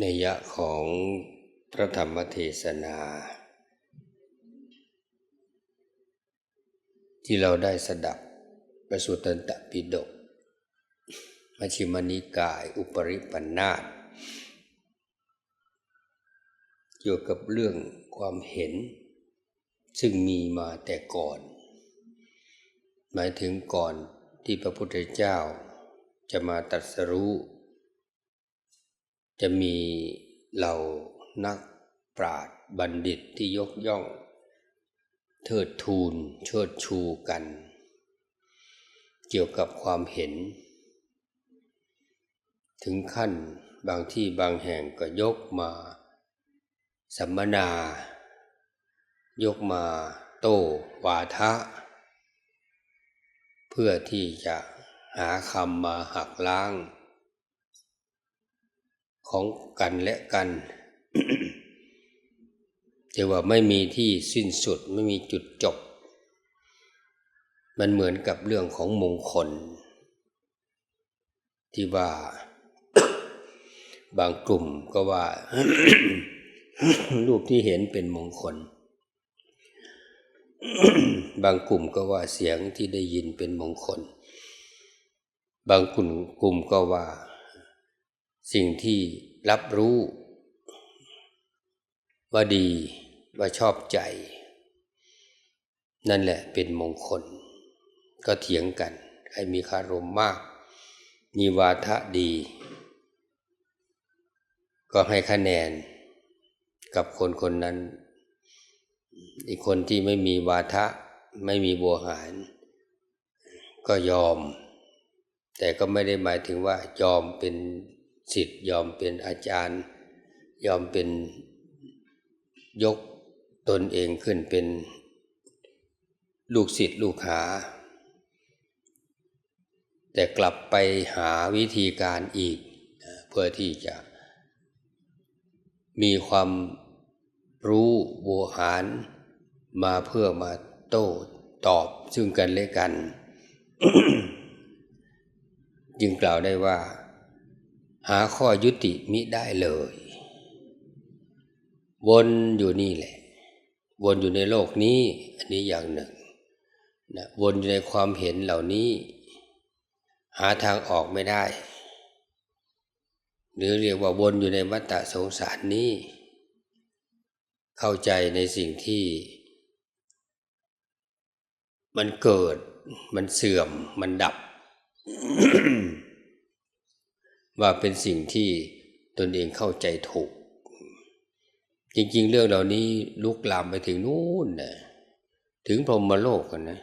ในยะของพระธรรมเทศนา ที่เราได้สดับประสุตันตปิฎกมัชิมนิกายอุปริปันธาตเกี่ยวกับเรื่องความเห็น ซึ่งมีมาแต่ก่อน หมายถึงก่อนที่พระพุทธเจ้าจะมาตรัสรู้ จะมีเหล่านักปราชญ์บัณฑิตที่ยกย่อง เทิดทูนเชิดชูกัน เกี่ยวกับความเห็น ถึงขั้นบางที่บางแห่งก็ยกมา สัมมนา ยกมาโต้วาทะ เพื่อที่จะหาคำมาหักล้าง ของกันและกันแต่ว่าไม่มีที่สิ้นสุดไม่มีจุดจบ มันเหมือนกับเรื่องของมงคล ที่ว่า บางกลุ่มก็ว่า รูปที่เห็นเป็นมงคล บางกลุ่มก็ว่าเสียงที่ได้ยินเป็นมงคล บางกลุ่มกลุ่มก็ว่า สิ่งที่รับรู้ ว่าดี ว่าชอบใจ นั่นแหละเป็นมงคล ก็เถียงกันให้มีคารมมาก มีวาทะดี ก็ให้คะแนนกับคนคนนั้น อีกคนที่ไม่มีวาทะไม่มีบัวหาร ก็ยอม แต่ก็ไม่ได้หมายถึงว่ายอมเป็น สิทธิ์ยอมเป็นอาจารย์ ยอมเป็นยกตนเองขึ้นเป็นลูกศิษย์ลูกหา แต่กลับไปหาวิธีการอีก เพื่อที่จะมีความรู้โวหารมาเพื่อมาโต้ตอบซึ่งกันและกัน จึงกล่าวได้ว่า หาข้อยุติมิได้เลย วนอยู่นี่แหละ วนอยู่ในโลกนี้ อันนี้อย่างหนึ่งนะวนอยู่ในความเห็นเหล่านี้ หาทางออกไม่ได้ หรือเรียกว่าวนอยู่ในวัฏสงสารนี้ เข้าใจในสิ่งที่ มันเกิดมันเสื่อมมันดับ ว่าเป็นสิ่งที่ตนเองเข้าใจถูก จริง ๆ เรื่องเหล่านี้ลุกลามไปถึงนู่นนะถึงพรหมโลกกันนะ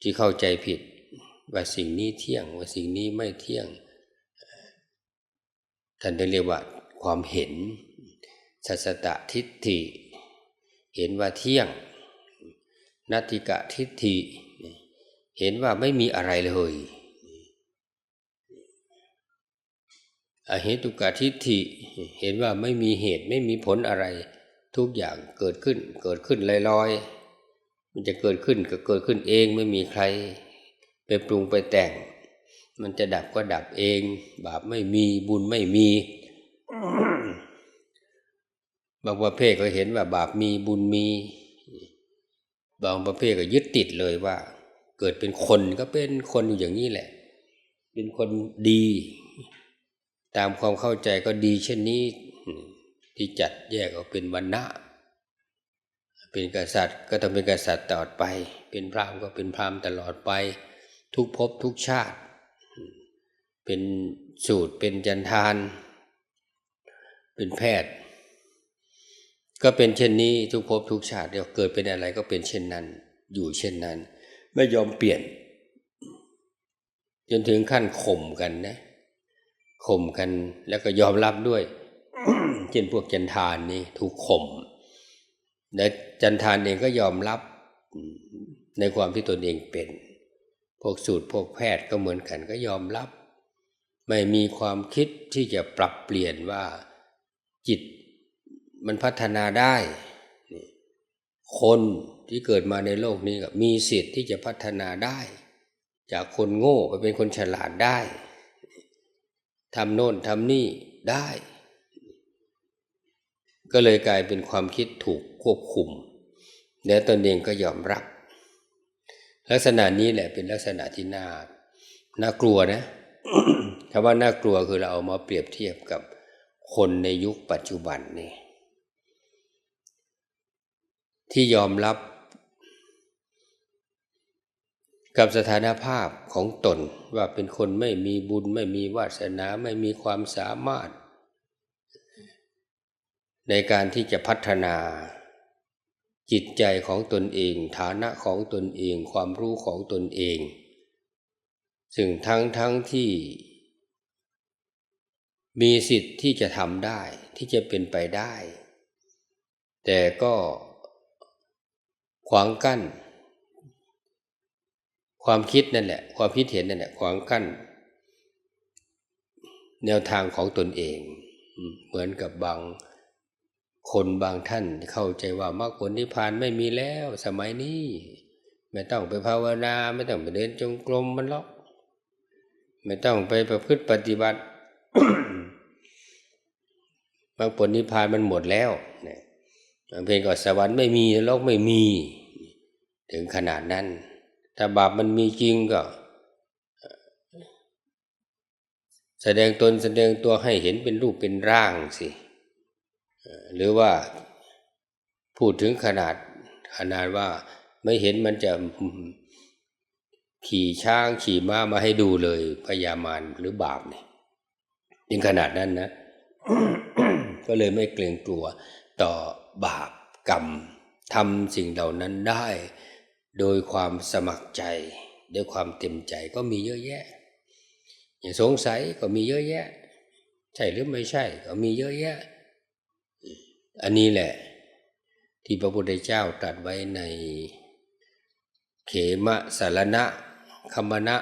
ที่เข้าใจผิดว่าสิ่งนี้เที่ยงว่าสิ่งนี้ไม่เที่ยง ท่านเรียกว่าความเห็นสัสตทิฏฐิ เห็นว่าเที่ยง นัตติกะทิฏฐิ เห็นว่าไม่มีอะไรเลย อเหตุกะทิฏฐิเห็นว่าไม่มีเหตุไม่มีผลอะไร ทุกอย่างเกิดขึ้น เกิดขึ้นลอยๆมันจะเกิดขึ้นก็เกิดขึ้นเองไม่มีใคร ไปปรุงไปแต่ง มันจะดับก็ดับเอง บาปไม่มีบุญไม่มีบางประเภทก็เห็นว่าบาปมีบุญมี บางประเภทก็ยึดติดเลยว่า เกิดเป็นคนก็เป็นคนอยู่อย่างนี้แหละ เป็นคนดี ตามความเข้าใจก็ดีเช่นนี้ ที่จัดแยกออกเป็นวันณะ เป็นกษัตริย์ก็ต้องเป็นกษัตริย์ตลอดไป เป็นพราหมณ์ก็เป็นพราหมณ์ตลอดไป ทุกภพทุกชาติ เป็นสูตรเป็นจันทาน เป็นแพทย์ ก็เป็นเช่นนี้ทุกภพทุกชาติเดี๋ยวเกิดเป็นอะไรก็เป็นเช่นนั้น อยู่เช่นนั้น ไม่ยอมเปลี่ยน จนถึงขั้นข่มกันนะ ข่มกันแล้วก็ยอมรับด้วย เช่นพวกจันทานนี่ถูกข่มและจันทานเองก็ยอมรับในความที่ตนเองเป็น พวกสูตรพวกแพทย์ก็เหมือนกันก็ยอมรับ ไม่มีความคิดที่จะปรับเปลี่ยนว่าจิตมันพัฒนาได้ คนที่เกิดมาในโลกนี้มีสิทธิ์ที่จะพัฒนาได้ จากคนโง่ไปเป็นคนฉลาดได้ ทำโน่นทำนี่ได้ ก็เลยกลายเป็นความคิดถูกควบคุม แล้วตนเองก็ยอมรับ ลักษณะนี้แหละเป็นลักษณะที่น่าน่ากลัวนะคำว่าน่ากลัวคือเราเอามาเปรียบเทียบกับคนในยุคปัจจุบันนี่ที่ยอมรับ กับสถานภาพของตนว่าเป็นคนไม่มีบุญไม่มีวาสนาไม่มีความสามารถ ในการที่จะพัฒนา จิตใจของตนเอง ฐานะของตนเอง ความรู้ของตนเอง ซึ่งทั้งทั้งที่ มีสิทธิ์ที่จะทำได้ที่จะเป็นไปได้ แต่ก็ขวางกั้น ความคิดนั่นแหละ ความคิดเห็นนั่นแหละขวางกั้น แนวทางของตนเอง เหมือนกับบางคนบางท่านเข้าใจว่ามรรคผลนิพพานไม่มีแล้ว สมัยนี้ ไม่ต้องไปภาวนา ไม่ต้องไปเดินจงกรมมันหรอก ไม่ต้องไปประพฤติปฏิบัติมรรคผลนิพพานมันหมดแล้วเนี่ยเพียงก็สวรรค์ไม่มีโลกไม่มี ถึงขนาดนั้น ถ้าบาปมันมีจริงก็ แสดงตนแสดงตัวให้เห็นเป็นรูปเป็นร่างสิ หรือว่าพูดถึงขนาดขนาดว่าไม่เห็นมันจะขี่ช้างขี่ม้ามาให้ดูเลยพยามารหรือบาปเนี่ยถึงขนาดนั้นนะ ก็เลยไม่เกรงกลัวต่อบาปกรรมทำสิ่งเหล่านั้นได้ โดยความสมัครใจด้วยความเต็มใจก็มีเยอะแยะ อย่างสงสัยก็มีเยอะแยะ ใช่หรือไม่ใช่ก็มีเยอะแยะ อันนี้แหละ ที่พระพุทธเจ้าตรัสไว้ในเขมะสารณะคมณะ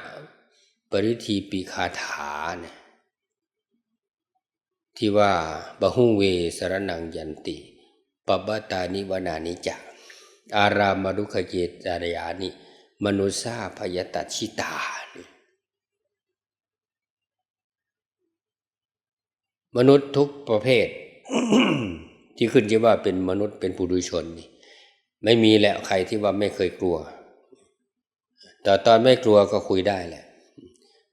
ปริทีปีคาถาเนี่ยที่ว่าบะหุงเวสรนังยันติปบตานิวนานิจัก อารามารุขเจตารยานิมนุษาพยตัชิตา มนุษย์ทุกประเภท ที่ขึ้นที่ว่าเป็นมนุษย์เป็นปุถุชนนี่ไม่มีแล้วใครที่ว่าไม่เคยกลัว แต่ตอนไม่กลัวก็คุยได้แหละ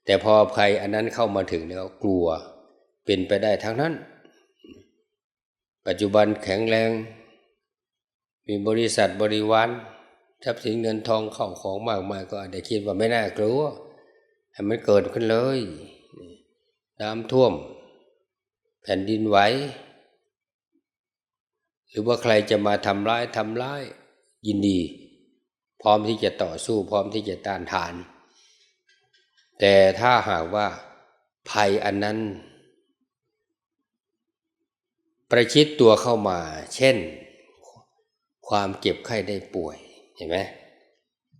แต่พอใครอันนั้นเข้ามาถึงแล้วกลัวเป็นไปได้ทั้งนั้น ปัจจุบันแข็งแรง มีบริษัทบริวารทรัพย์สินเงินทองเข้าของมากมายก็อาจจะคิดว่าไม่น่ากลัวให้มันเกิดขึ้นเลย น้ำท่วม แผ่นดินไหวหรือว่าใครจะมาทำร้ายทำร้าย ยินดี พร้อมที่จะต่อสู้พร้อมที่จะต้านทาน แต่ถ้าหากว่าภัยอันนั้น ประชิดตัวเข้ามา เช่น ความเก็บไข้ได้ป่วยเห็นไหม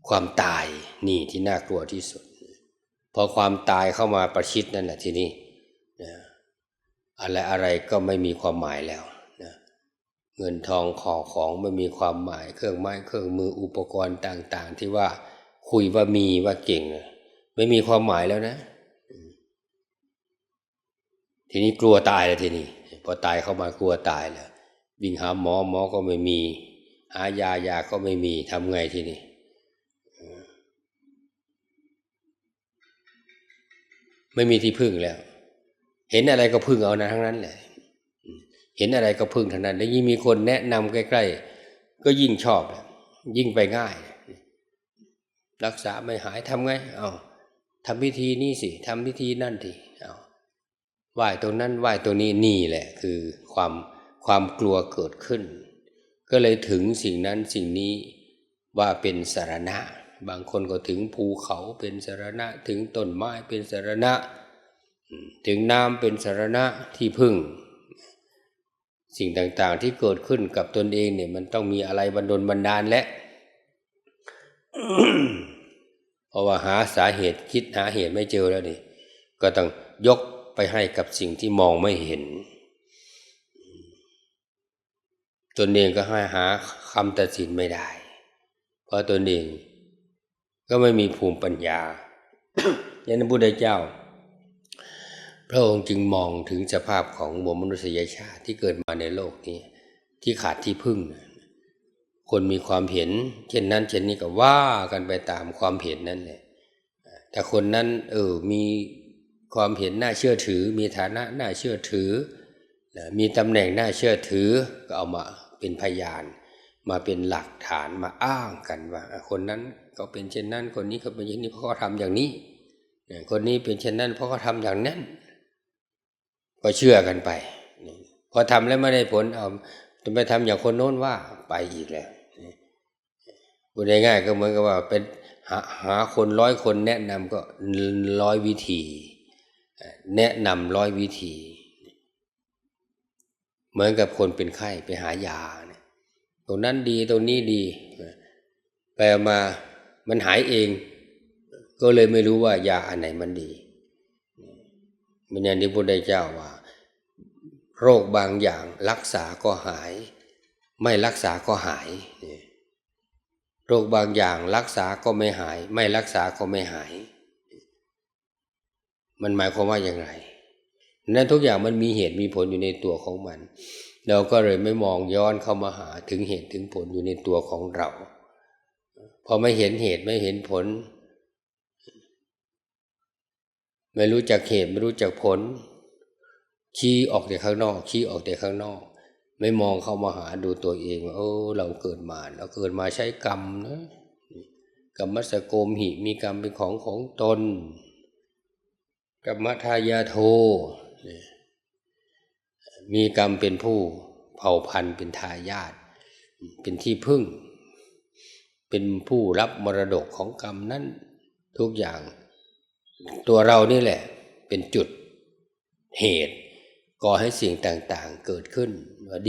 ความตายนี่ที่น่ากลัวที่สุด พอความตายเข้ามาประชิดนั่นแหละทีนี้อะไรอะไรก็ไม่มีความหมายแล้วเงินทองของของไม่มีความหมาย เครื่องไม้เครื่องมืออุปกรณ์ต่างๆ ที่ว่าคุยว่ามีว่าเก่ง ไม่มีความหมายแล้วนะ ทีนี้กลัวตายเลยทีนี้พอตายเข้ามากลัวตายแล้ววิ่งหาหมอหมอก็ไม่มี หายายาก็ไม่มีทำไงทีนี้ไม่มีที่พึ่งแล้ว เห็นอะไรก็พึ่งเอานะทั้งนั้นแหละเห็นอะไรก็พึ่งเท่านั้น แล้วยิ่งมีคนแนะนำใกล้ ๆ ก็ยิ่งชอบ ยิ่งไปง่าย รักษาไม่หายทำไง เอาทำพิธีนี้สิทำพิธีนั่นทีเอาไหว้ตรงนั้นไหว้ตรงนี้นี่แหละ คือความความกลัวเกิดขึ้น ก็เลยถึงสิ่งนั้นสิ่งนี้ว่าเป็นสารณะ บางคนก็ถึงภูเขาเป็นสารณะ ถึงต้นไม้เป็นสารณะ ถึงน้ำเป็นสารณะที่พึ่ง สิ่งต่างๆที่เกิดขึ้นกับตนเองเนี่ยมันต้องมีอะไรบันดลบันดาลและเพราะว่าหาสาเหตุคิดหาเหตุไม่เจอแล้วนี่ก็ต้องยกไปให้กับสิ่งที่มองไม่เห็น ตนเองก็ให้หาคำตัดสินไม่ได้ เพราะตนเองก็ไม่มีภูมิปัญญาย่างนั้นพุทธเจ้า พระองค์จึงมองถึงสภาพของมวลมนุษยชาติที่เกิดมาในโลกนี้ ที่ขาดที่พึ่ง คนมีความเห็น เช่นนั้น เช่นนี้ก็ว่ากันไปตามความเห็นนั่นแหละแต่คนนั้น เออมีความเห็นน่าเชื่อถือ มีฐานะน่าเชื่อถือ มีตำแหน่งน่าเชื่อถือก็เอามา เป็นพยาน มาเป็นหลักฐานมาอ้างกันว่า คนนั้นก็เป็นเช่นนั้น คนนี้ก็เป็นอย่างนี้เพราะเขาทำอย่างนี้ คนนี้เป็นเช่นนั้น เพราะเขาทำอย่างนั้น ก็เชื่อกันไปพอทำแล้วไม่ได้ผลเอาจะไปทำอย่างคนโน้นว่าไปอีกแล้วพูดง่ายๆก็เหมือนกับว่าเป็นหาหาคนร้อยคนแนะนำก็ร้อยวิธี แนะนำร้อยวิธี เหมือนกับคนเป็นไข้ไปหายาเนี่ยตรงนั้นดีตรงนี้ดีไปมามันหายเอง ก็เลยไม่รู้ว่ายาอันไหนมันดีมันอย่างที่พระพุทธเจ้าว่า โรคบางอย่างรักษาก็หาย ไม่รักษาก็หาย โรคบางอย่างรักษาก็ไม่หาย ไม่รักษาก็ไม่หาย มันหมายความว่าอย่างไร นั้นทุกอย่างมันมีเหตุมีผลอยู่ในตัวของมัน เราก็เลยไม่มองย้อนเข้ามาหาถึงเหตุถึงผลอยู่ในตัวของเรา พอไม่เห็นเหตุไม่เห็นผล ไม่รู้จักเหตุไม่รู้จักผลชี้ออกแต่ข้างนอกชี้ออกแต่ข้างนอก ไม่มองเข้ามาหาดูตัวเองว่าโอ้เราเกิดมาเราเกิดมาใช้กรรมนะกรรมสโกมหิมีกรรมเป็นของของตนกรรมทายาโท มีกรรมเป็นผู้เผ่าพันธุ์เป็นทายาทเป็นที่พึ่ง เป็นผู้รับมรดกของกรรมนั้นทุกอย่าง ตัวเรานี่แหละ เป็นจุดเหตุก่อให้สิ่งต่างๆ เกิดขึ้น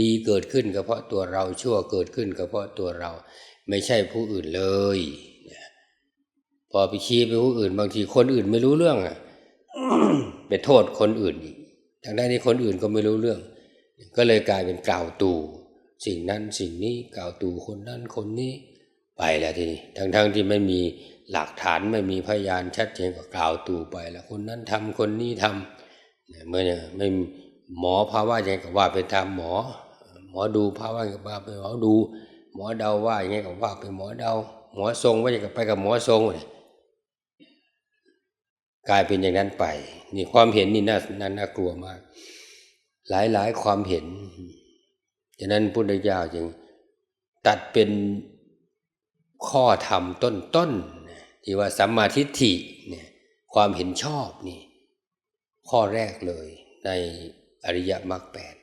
ดีเกิดขึ้นก็เพราะตัวเราชั่วเกิดขึ้นก็เพราะตัวเราไม่ใช่ผู้อื่นเลยพอไปชี้ไปผู้อื่น บางทีคนอื่นไม่รู้เรื่องอะไปโทษคนอื่นอีก ทางด้านนี้คนอื่นก็ไม่รู้เรื่อง ก็เลยกลายเป็นกล่าวตู่ สิ่งนั้นสิ่งนี้กล่าวตู่คนนั้นคนนี้ไปแล้วทีนี้ทั้งๆที่ไม่มีหลักฐานไม่มีพยานชัดเจนก็กล่าวตู่ไปแล้วคนนั้นทำคนนี้ทำเมื่อเนี่ยไม่หมอภาวะยังก็ว่าไปตามหมอ หมอดูภาวะก็ว่าไปหมอดู หมอเดาว่าอย่างไงก็ว่าไปหมอเดา หมอทรงว่าอย่างก็ไปกับหมอทรงเลย กลายเป็นอย่างนั้นไป นี่ความเห็นนี่น่าน่าน่ากลัวมาก หลายหลายความเห็นฉะนั้นพุทธเจ้าจึงตัดเป็นข้อธรรมต้นๆที่ว่าสัมมาทิฏฐิเนี่ยความเห็นชอบนี่ ข้อแรกเลยในอริยมรรคแปด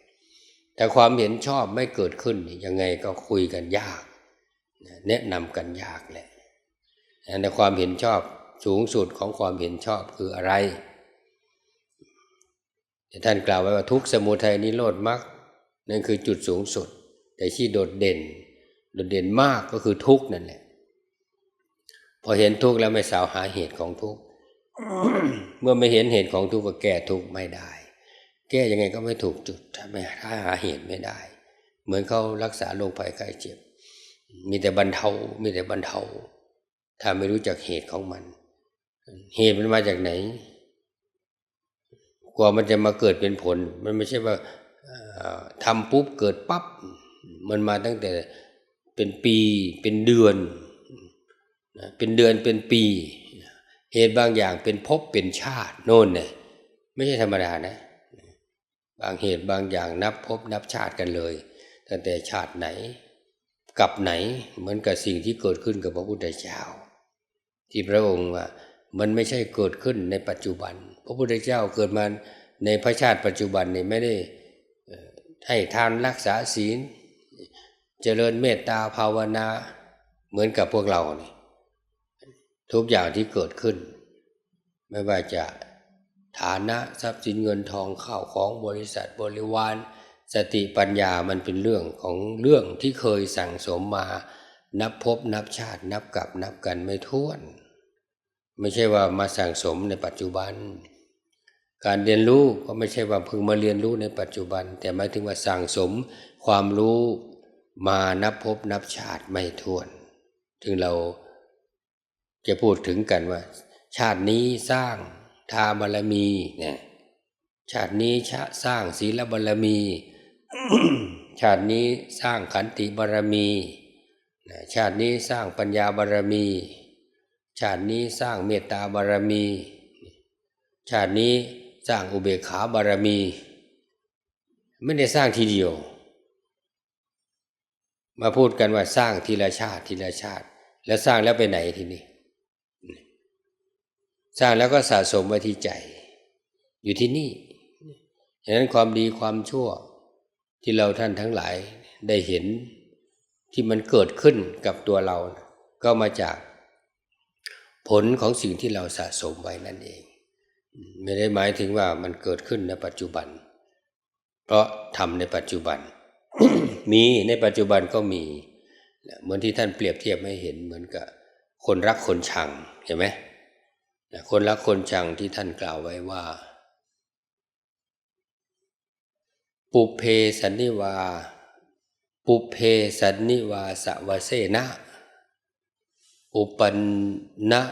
แต่ความเห็นชอบไม่เกิดขึ้นยังไงก็คุยกันยาก แนะนำกันยากแหละแต่ความเห็นชอบ สูงสุดของความเห็นชอบคืออะไรท่านกล่าวไว้ว่าทุกสมุทัยนิโรธมรรคนั่นคือจุดสูงสุด แต่ที่โดดเด่น โดดเด่นมากก็คือทุกนั่นแหละ พอเห็นทุกแล้วไม่สาวหาเหตุของทุกเมื่อไม่เห็นเหตุของทุกก็แก้ทุกไม่ได้ แก้ยังไงก็ไม่ถูกจุดถ้าไม่ถ้าหาเหตุไม่ได้ เหมือนเขารักษาโรคภัยไข้เจ็บ มีแต่บรรเทา มีแต่บรรเทา ถ้าไม่รู้จักเหตุของมัน เหตุมันมาจากไหน กว่ามันจะมาเกิดเป็นผล มันไม่ใช่ว่าทำปุ๊บเกิดปั๊บมันมาตั้งแต่เป็นปีเป็นเดือนเป็นเดือนเป็นปี เหตุบางอย่างเป็นภพเป็นชาติโน่นเนี่ยไม่ใช่ธรรมดานะ บางเหตุบางอย่างนับภพนับชาติกันเลย ตั้งแต่ชาติไหนกับไหนเหมือนกับสิ่งที่เกิดขึ้นกับพระพุทธเจ้า ที่พระองค์ว่า มันไม่ใช่เกิดขึ้นในปัจจุบัน พระพุทธเจ้าเกิดมาในพระชาติปัจจุบันนี่ไม่ได้ให้ทานรักษาศีล เจริญเมตตาภาวนาเหมือนกับพวกเรานี่ทุกอย่างที่เกิดขึ้น ไม่ว่าจะฐานะทรัพย์สินเงินทองข้าวของบริษัทบริวาร สติปัญญามันเป็นเรื่องของเรื่องที่เคยสั่งสมมา นับพบนับชาตินับกับนับกันไม่ท้วน ไม่ใช่ว่ามาสั่งสมในปัจจุบัน การเรียนรู้ก็ไม่ใช่ว่าเพิ่งมาเรียนรู้ในปัจจุบัน แต่หมายถึงว่าสั่งสมความรู้มานับพบนับชาติไม่ท้วน ถึงเราจะพูดถึงกันว่า ชาตินี้สร้างทาบารมีเนี่ยชาตินี้ชสร้างศีลบารมี ชาตินี้สร้างขันติบารมี ชาตินี้สร้างปัญญาบารมี ชาตินี้สร้างเมตตาบารมี ชาตินี้สร้างอุเบกขาบารมี ไม่ได้สร้างทีเดียว มาพูดกันว่าสร้างทีละชาติทีละชาติ แล้วสร้างแล้วไปไหนทีนี้ สร้างแล้วก็สะสมไว้ที่ใจ อยู่ที่นี่ฉะนั้นความดีความชั่วที่เราท่านทั้งหลายได้เห็นที่มันเกิดขึ้นกับตัวเรา ก็มาจาก ผลของสิ่งที่เราสะสมไว้นั่นเอง ไม่ได้หมายถึงว่ามันเกิดขึ้นในปัจจุบัน เพราะทำในปัจจุบัน มีในปัจจุบันก็มี เหมือนที่ท่านเปรียบเทียบให้เห็นเหมือนกับ คนรักคนชังเห็นไหมคนรักคนชังที่ท่านกล่าวไว้ว่า ปุเพสันนิวา ปุเพสันนิวาสวเสนะ อุปันนะ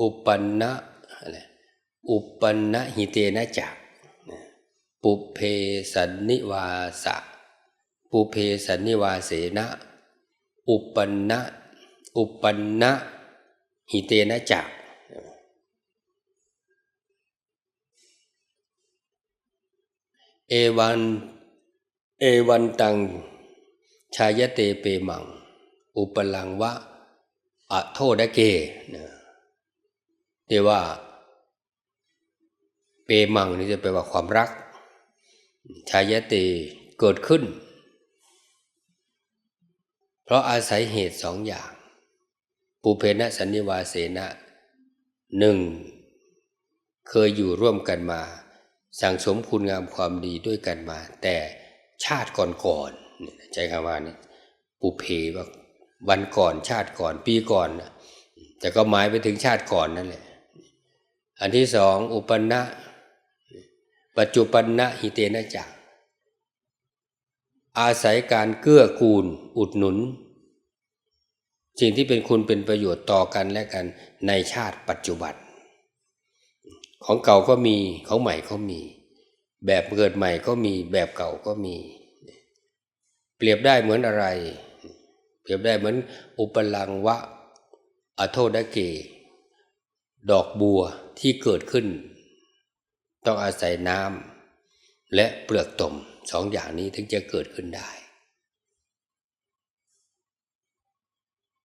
อุปันนะอะไรอุปันนะหิเตนะจักปุเพสันนิวาสะปุเพสันนิวาเสนะอุปันนะอุปันนะหิเตนะจักเอวันเอวันตังชายเตเปมัง อุปลังวะ อโทดเกนะเรียกว่า เปมังนี่จะแปลว่าความรัก ชายเตเกิดขึ้น เพราะอาศัยเหตุสองอย่างปุเพนะสันนิวาเสนะหนึ่งเคยอยู่ร่วมกันมา สั่งสมคุณงามความดีด้วยกันมา แต่ชาติก่อนๆใจคำว่านี่ปุเพว่า วันก่อนชาติก่อนปีก่อน แต่ก็หมายไปถึงชาติก่อนนั่นแหละ อันที่สองอุปนะปัจจุปันนะหิเตนะจักอาศัยการเกื้อกูล อุดหนุน สิ่งที่เป็นคุณเป็นประโยชน์ต่อกันและกันในชาติปัจจุบัน ของเก่าก็มีของใหม่ก็มี แบบเกิดใหม่ก็มีแบบเก่าก็มี เปรียบได้เหมือนอะไร เปรียบได้เหมือนอุปลังวะอโทดเก ดอกบัวที่เกิดขึ้น ต้องอาศัยน้ำและเปลือกตมสองอย่างนี้ถึงจะเกิดขึ้นได้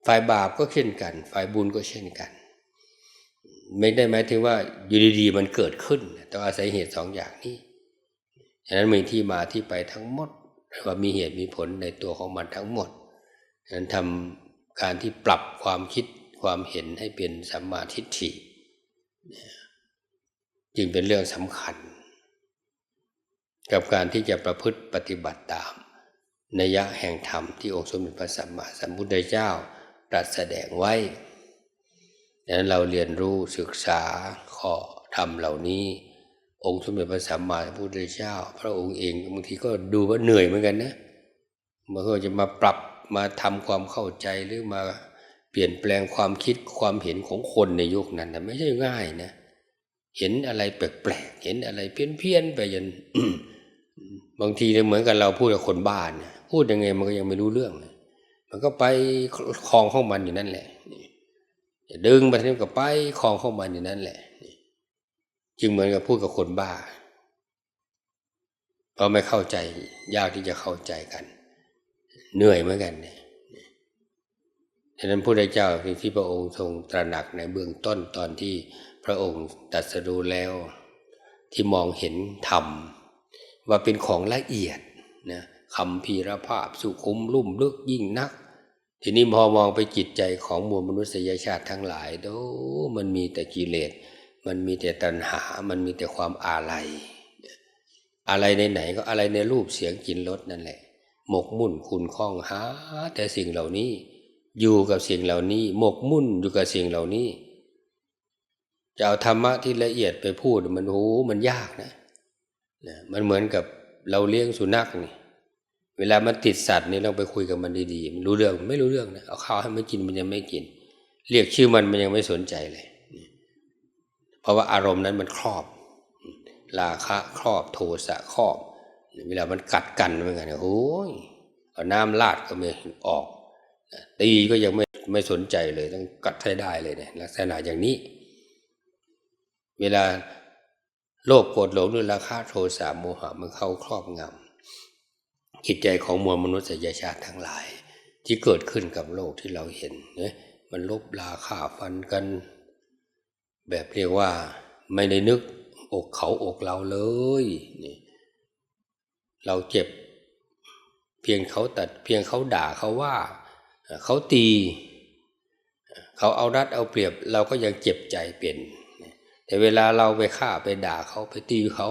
ฝ่ายบาปก็เช่นกัน ฝ่ายบุญก็เช่นกัน ไม่ได้หมายถึงว่าอยู่ดีๆมันเกิดขึ้น ต้องอาศัยเหตุสองอย่างนี้ฉะนั้นมีที่มาที่ไปทั้งหมดว่ามีเหตุมีผลในตัวของมันทั้งหมด ฉะนั้นทำการที่ปรับความคิดความเห็นให้เป็นสัมมาทิฏฐิจึงเป็นเรื่องสำคัญ กับการที่จะประพฤติปฏิบัติตามนัยะแห่งธรรมที่องค์สมเด็จพระสัมมาสัมพุทธเจ้าตรัสแสดงไว้ดังนั้นเราเรียนรู้ศึกษาข้อธรรมเหล่านี้ องค์สมเด็จพระสัมมาสัมพุทธเจ้า พระองค์เองบางทีก็ดูว่าเหนื่อยเหมือนกันนะมันก็จะมาปรับ มาทำความเข้าใจหรือมาเปลี่ยนแปลงความคิดความเห็นของคนในยุคนั้นนะไม่ใช่ง่ายนะ เห็นอะไรแปลกๆเห็นอะไรเพี้ยนๆไปยันบางทีเหมือนกับเราพูดกับคนบ้านพูดยังไงมันก็ยังไม่รู้เรื่อง มันก็ไปคลองของมันอยู่นั่นแหละดึงไปทีนี้ก็ไปคลองเข้ามาอยู่นั้นแหละจึงเหมือนกับพูดกับคนบ้าเพราะไม่เข้าใจยากที่จะเข้าใจกัน เหนื่อยเหมือนกันเนี่ยฉะนั้นพระเจ้าที่พระองค์ทรงตระหนักในเบื้องต้นตอนที่พระองค์ตัดสรู้แล้ว ที่มองเห็นธรรม ว่าเป็นของละเอียดนะคำพีรภาพสุขุมลุ่มลึกยิ่งนัก ทีนี้พอมองไปจิตใจของมวลมนุษยชาติทั้งหลายดูมันมีแต่กิเลส มันมีแต่ตัณหา มันมีแต่ความอาลัยอะไรในไหนก็อะไรในรูปเสียงกลิ่นรสนั่นแหละ หมกมุ่นคุณคล้องหา แต่สิ่งเหล่านี้ อยู่กับสิ่งเหล่านี้ หมกมุ่นอยู่กับสิ่งเหล่านี้จะเอาธรรมะที่ละเอียดไปพูดมันโอ้มันยากนะมันเหมือนกับเราเลี้ยงสุนัขนี่ เวลามันติดสัตว์นี่เราไปคุยกับมันดีๆมันรู้เรื่องไม่รู้เรื่องนะเอาข้าวให้มันกินมันยังไม่กิน เรียกชื่อมันมันยังไม่สนใจเลยเพราะว่าอารมณ์นั้นมันครอบ ราคะครอบโทสะครอบ เวลามันกัดกันเหมือนกันเนี่ยโอ้ยเอาน้ำลาดก็ไม่ออก ตีก็ยังไม่ไม่สนใจเลย ต้องกัดให้ได้เลยเนี่ยลักษณะอย่างนี้ เวลาโลภโกรธหลงหรือราคะโทสะโมหะมันเข้าครอบงำจิตใจของมวลมนุษยชาติทั้งหลาย ที่เกิดขึ้นกับโลกที่เราเห็นเนี่ยมันลบราฆ่าฟันกัน แบบเรียกว่าไม่ได้นึกอกเขาอกเราเลยนี่ เราเจ็บ เพียงเขาตัดเพียงเขาด่าเขาว่าเขาตี เขาเอารัดเอาเปรียบ เราก็ยังเจ็บใจเป็น แต่เวลาเราไปฆ่าไปด่าเขาไปตีเขา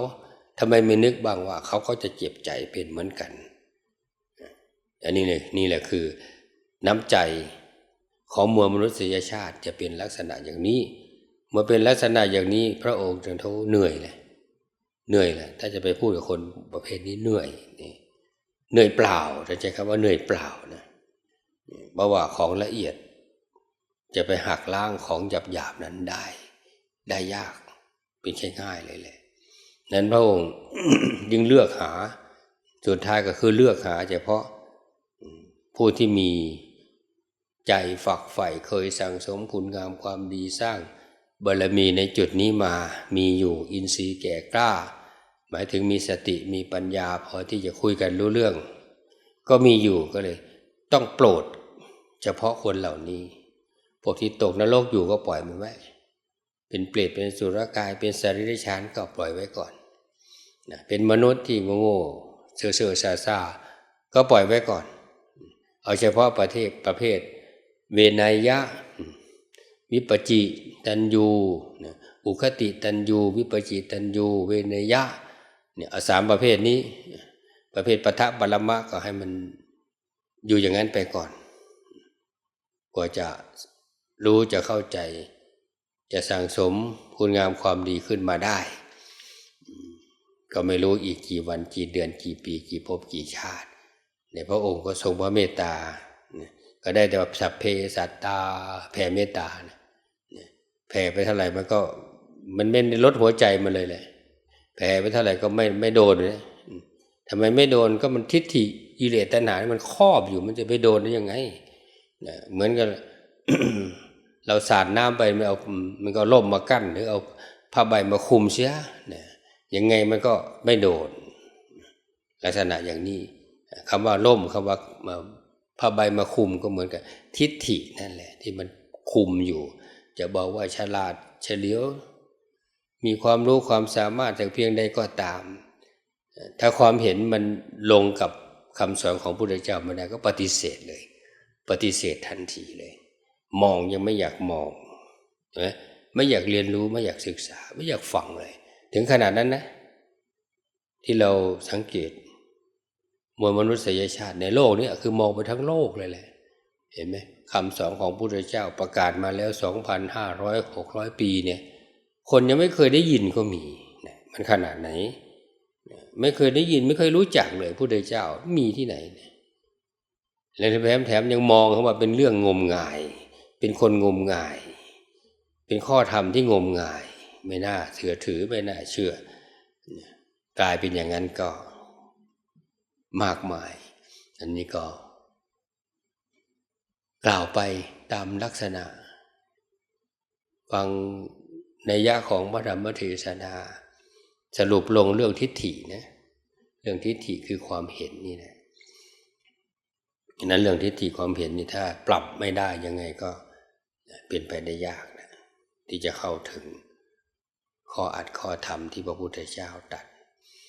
ทำไมไม่นึกบ้างว่า เขาก็จะเจ็บใจเป็นเหมือนกันอันนี้เลยนี่แหละคือ น้ำใจของมวลมนุษยชาติจะเป็นลักษณะอย่างนี้ เมื่อเป็นลักษณะอย่างนี้พระองค์จึงเขาเหนื่อยเลย เหนื่อยแหละถ้าจะไปพูดกับคนประเภทนี้เหนื่อยนี่เหนื่อยเปล่าจะใช้คำว่าเหนื่อยเปล่านะเพราะว่าของละเอียด จะไปหักล้างของหยาบหยาบนั้นได้ ได้ยากเป็นแค่ง่ายเลยแหละนั้นพระองค์ยึงเลือกหาสุดท้ายก็คือเลือกหา เฉพาะผู้ที่มีใจฝักใฝ่เคยสั่งสมคุณงามความดีสร้างบารมีในจุดนี้มามีอยู่อินทรีย์แก่กล้า หมายถึงมีสติมีปัญญาพอที่จะคุยกันรู้เรื่อง ก็มีอยู่ก็เลย ต้องโปรด เฉพาะคนเหล่านี้พวกที่ตกนรกอยู่ก็ปล่อยมันไว้ เป็นเปรตเป็นสุรกายเป็นสาริริชานก็ปล่อยไว้ก่อนนะเป็นมนุษย์ที่โง่เสื่อเสื่อซาซาก็ปล่อยไว้ก่อน เอาเฉพาะประเทศประเภท เวนยะ วิปจิตันยู อุคติตันยู วิปจิตันยู เวนยะ เนี่ยสามประเภทนี้ ประเภทปะทะบาลมะก็ให้มันอยู่อย่างนั้นไปก่อน กว่าจะรู้จะเข้าใจ จะสั่งสมคุณงามความดีขึ้นมาได้ ก็ไม่รู้อีกกี่วันกี่เดือนกี่ปีกี่ภพกี่ชาติในพระองค์ก็ทรงพระเมตตา ก็ได้แต่แบบสัพเพสัตตา แผ่เมตตาแผ่ไปเท่าไหร่มันก็ มันไม่ลดหัวใจมันเลยแหละ แผ่ไปเท่าไหร่ก็ไม่ไม่โดนเลยทำไมไม่โดนก็มันทิฏฐิอิเลตัณหามันครอบอยู่มันจะไปโดนได้ยังไงนะเหมือนกับเราสาดน้ำไปมันเอามันก็ล่มมากั้นหรือเอาผ้าใบมาคุมเสียนะยังไงมันก็ไม่โดน ลักษณะอย่างนี้คำว่าล่มคำว่าผ้าใบมาคุมก็เหมือนกับทิฏฐินั่นแหละ ที่มันคุมอยู่ จะบอกว่าฉลาดเฉลียว มีความรู้ความสามารถแต่เพียงใดก็ตาม ถ้าความเห็นมันลงกับคำสอนของพระพุทธเจ้าไม่ได้ก็ปฏิเสธเลย ปฏิเสธทันทีเลย มองยังไม่อยากมองนะไม่อยากเรียนรู้ไม่อยากศึกษา ไม่อยากฟังเลย ถึงขนาดนั้นนะ ที่เราสังเกตมวลมนุษยชาติในโลกนี้คือมองไปทั้งโลกเลยแหละ เห็นไหมคำสอนของพระพุทธเจ้าประกาศมาแล้วสองพันห้าร้อยหกร้อยปีเนี่ย คนยังไม่เคยได้ยินก็มีมันขนาดไหน ไม่เคยได้ยินไม่เคยรู้จักเลยพระพุทธเจ้ามีที่ไหนและแถมแถมยังมองเขาว่าเป็นเรื่องงมงาย เป็นคนงมงาย เป็นข้อธรรมที่งมงาย ไม่น่าเชื่อถือไม่น่าเชื่อกลายเป็นอย่างนั้นก็มากมาย อันนี้ก็ กล่าวไปตามลักษณะ ฟัง ในยะของพระธรรมเทศนา สรุปลงเรื่องทิฏฐินะ เรื่องทิฏฐิคือความเห็นนี่นะนั้นเรื่องทิฏฐิความเห็นนี่ถ้าปรับไม่ได้ยังไงก็เปลี่ยนไปได้ยากนะที่จะเข้าถึงข้ออัดข้อธรรมที่พระพุทธเจ้าตรัส